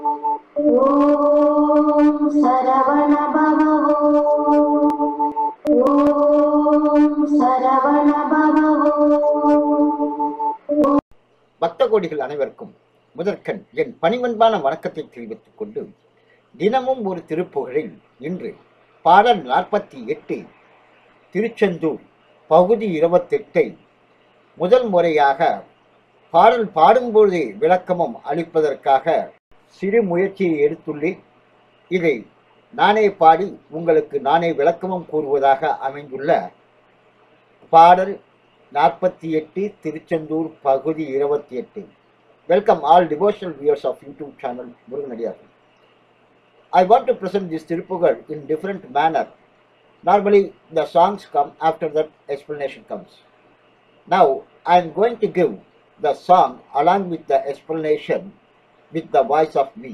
ஓம் பக்த கோடிகள் அனைவருக்கும் முதற்கண் என் பணிவன்பான வணக்கத்தை தெரிவித்துக் கொண்டு தினமும் ஒரு திருப்புகழில் இன்று பாடல் நாற்பத்தி எட்டு திருச்செந்தூர் பகுதி இருபத்தெட்டை முதல் முறையாக பாடல் பாடும்பொழுதே விளக்கமும் அளிப்பதற்காக சிறு முயற்சியை எடுத்துள்ளேன் இதை நானே பாடி உங்களுக்கு நானே விளக்கமும் கூறுவதாக அமைந்துள்ள பாடல் நாற்பத்தி எட்டு திருச்செந்தூர் பகுதி இருபத்தி எட்டு welcome all devotional viewers of YouTube channel முருகனடியார்கள் I want to present this Thiruppugazh in different manner normally the songs come after that explanation comes now I am going to give the song along with the explanation with the voice of me.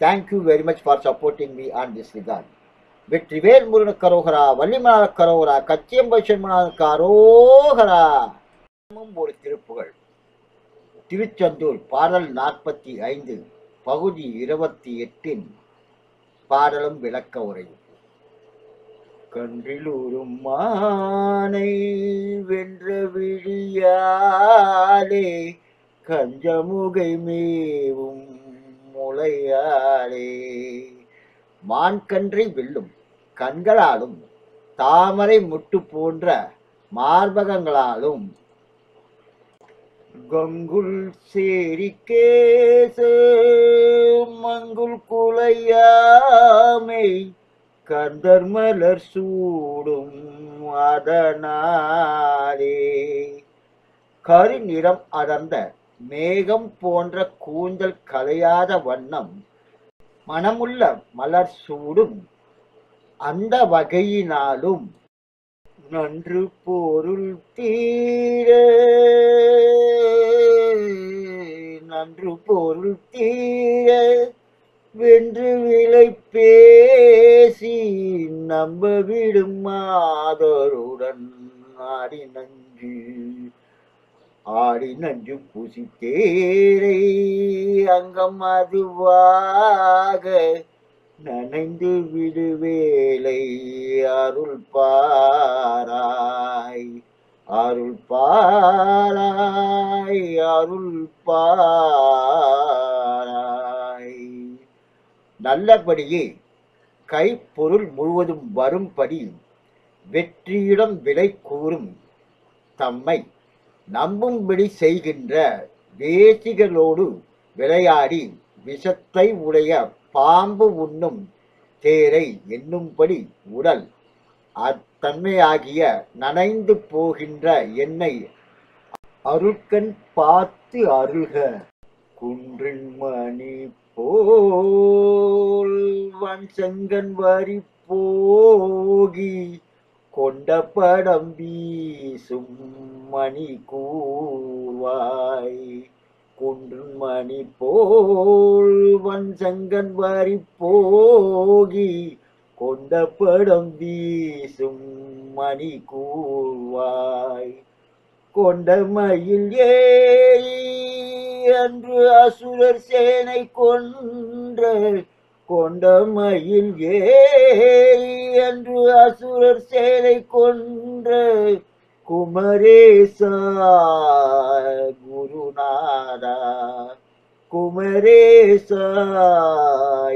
Thank you very much for supporting me on this regard. Vetrivel முருகன கரோகரா வள்ளிமலான கரோகரா கச்சியம்பை சென்மனானுக்கு அரோகரா ஒரு திருப்புகழ். திருச்செந்தூர் பாடல் நாற்பத்தி ஐந்து பகுதி இருபத்தி எட்டின் பாடலும் விளக்க உரையும். கன்றிலூரும் மானை வென்ற விழியாலே கஞ்சமுகை மேவும் முளையாளே. மான்கன்றை வெல்லும் கண்களாலும் தாமரை முட்டு போன்ற மார்பகங்களாலும். கங்குல் சேரிக்கேச மங்குல் குலையாமை கந்தர் மலர் சூடும் அதனாலே. கருநிறம் அடர்ந்த மேகம் போன்ற கூந்தல் கலையாத வண்ணம் மனமுள்ள மலர் சூடும் அந்த வகையினாலும் நன்று பொருள் தீர. நன்று பொருள் தீர. வென்று விலை பேசி நம்ப விடும் மாதருடன் ஆடி நஞ்சு ஆடி நஞ்சு பூசி தேரை அங்கம் அதுவாக நனைந்து விடுவேலை அருள் பாராய் அருள் பாராய் அருள் பாராய். நல்லபடியே கைப்பொருள் முழுவதும் வரும்படி வெற்றியிடம் விலை கூறும் தம்மை நம்பும்படி செய்கின்ற வேசிகளோடு விளையாடி விஷத்தை உடைய பாம்பு உண்ணும் தேரை எண்ணும்படி உடல். அத்தன்மையாகிய நனைந்து போகின்ற என்னை அருட்கண் பார்த்து அருள்க. குன்றின் மணி போல் வன் செங்கன் வரி போகி கொண்ட படம் வீசும் மணி கூர்வாய். குன்றுமணி போல் வன்சங்கன் வரி போகி. கொண்ட படம் வீசும் மணி கூர்வாய். கொண்ட மயில் ஏறி அன்று அசுரர் சேனை கொன்ற கொண்ட மயில் அசுரர் சேலை கொன்ற குமரேசா குருநாதா. குமரேசா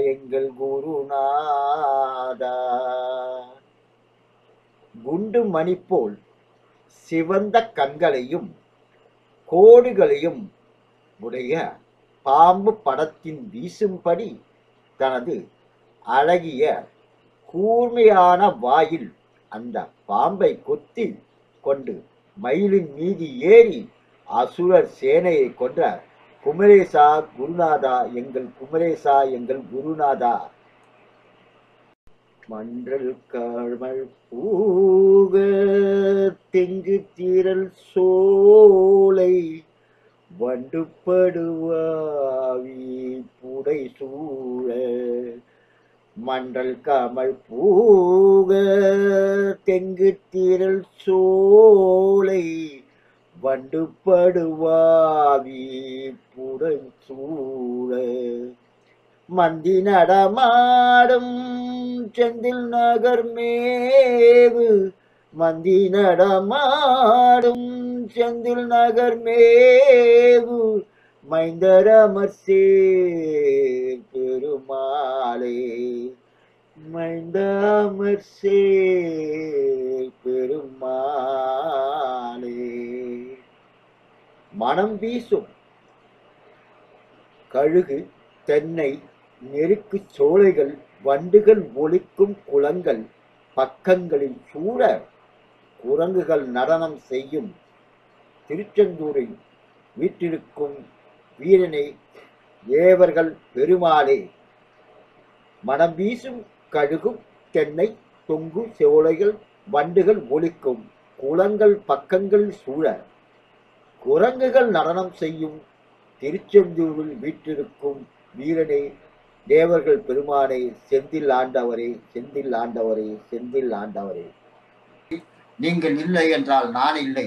எங்கள் குருநாதா. குண்டு மணி போல் சிவந்த கண்களையும் கோடுகளையும் உடைய பாம்பு படத்தின் வீசும்படி தனது அழகிய கூர்மையான வாயில் அந்த பாம்பை கொத்தி கொண்டு மயிலின் மீது ஏறி அசுரர் சேனையை கொன்ற குமரேசா குருநாதா எங்கள் குமரேசா எங்கள் குருநாதா. மன்றல் காழ்மல் பூக தெங்கு தீரல் சோலை வண்டுப்படுவாவி புடை சூழ மன்றல் கமல் பூக தெங்கு திரள் சோலை வண்டுப்படுவாவி புடை சூழ. மந்தி நடமாடும் செந்தில் நகர் மேவு மந்தி நடமாடும் செந்தில் நகர் மேவு மைந்தரமர் சேர் பெருமாளே. மைந்தமர் சேர் பெருமாளே. மனம் வீசும் கழுகு தென்னை நெருக்கு சோலைகள் வண்டுகள் ஒழிக்கும் குளங்கள் பக்கங்களில் சூழ குரங்குகள் நடனம் செய்யும் திருச்செந்தூரில் வீற்றிருக்கும் வீரனை தேவர்கள் பெருமாளே. மனம் வீசும் கழுகும் தென்னை தொங்கு செவலைகள் வண்டுகள் ஒலிக்கும் குளங்கள் பக்கங்கள் சூழ. குரங்குகள் நடனம் செய்யும் திருச்செந்தூரில் வீற்றிருக்கும் வீரனே தேவர்கள் பெருமானே செந்தில் ஆண்டவரே செந்தில் ஆண்டவரே செந்தில் ஆண்டவரே. நீங்கள் இல்லை என்றால் நான் இல்லை.